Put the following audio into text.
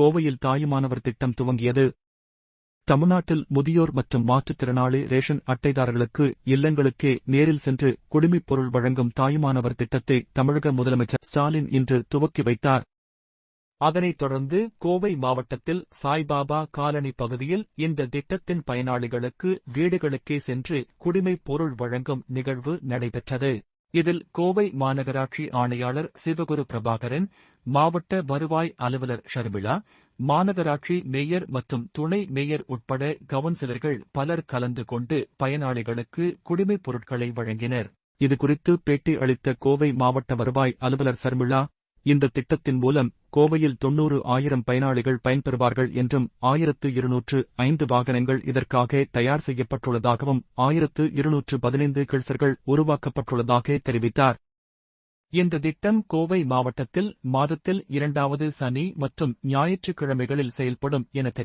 கோவையில் தாயுமானவர் திட்டம் துவங்கியது. தமிழ்நாட்டில் முதியோர் மற்றும் மாற்றுத்திறனாளி ரேஷன் அட்டைதாரர்களுக்கு இல்லங்களுக்கே நேரில் சென்று குடிமைப் பொருள் வழங்கும் தாயுமானவர் திட்டத்தை தமிழக முதலமைச்சர் ஸ்டாலின் இன்று துவக்கி வைத்தார். அதனைத் தொடர்ந்து கோவை மாவட்டத்தில் சாய்பாபா காலனி பகுதியில் இந்த திட்டத்தின் பயனாளிகளுக்கு வீடுகளுக்கே சென்று குடிமைப் பொருள் வழங்கும் நிகழ்வு நடைபெற்றது. இதில் கோவை மாநகராட்சி ஆணையாளர் சிவகுரு பிரபாகரன் மாவட்ட வருவாய் அலுவலர் ஷர்மிளா மாநகராட்சி மேயர் மற்றும் துணை மேயர் உட்பட கவுன்சிலர்கள் பலர் கலந்து கொண்டு பயனாளிகளுக்கு குடிமைப் பொருட்களை வழங்கினர். இதுகுறித்து பேட்டி அளித்த கோவை மாவட்ட வருவாய் அலுவலர் சர்மிளா இந்த திட்டத்தின் மூலம் கோவையில் தொன்னூறு ஆயிரம் பயனாளிகள் பயன்பெறுவார்கள் என்றும் ஆயிரத்து இருநூற்று ஐந்து வாகனங்கள் இதற்காக தயார் செய்யப்பட்டுள்ளதாகவும் ஆயிரத்து இருநூற்று பதினைந்து கிளசர்கள் உருவாக்கப்பட்டுள்ளதாக தெரிவித்தார். இந்த திட்டம் கோவை மாவட்டத்தில் மாதத்தில் இரண்டாவது சனி மற்றும் ஞாயிற்றுக்கிழமைகளில் செயல்படும் என தெரிவித்தார்.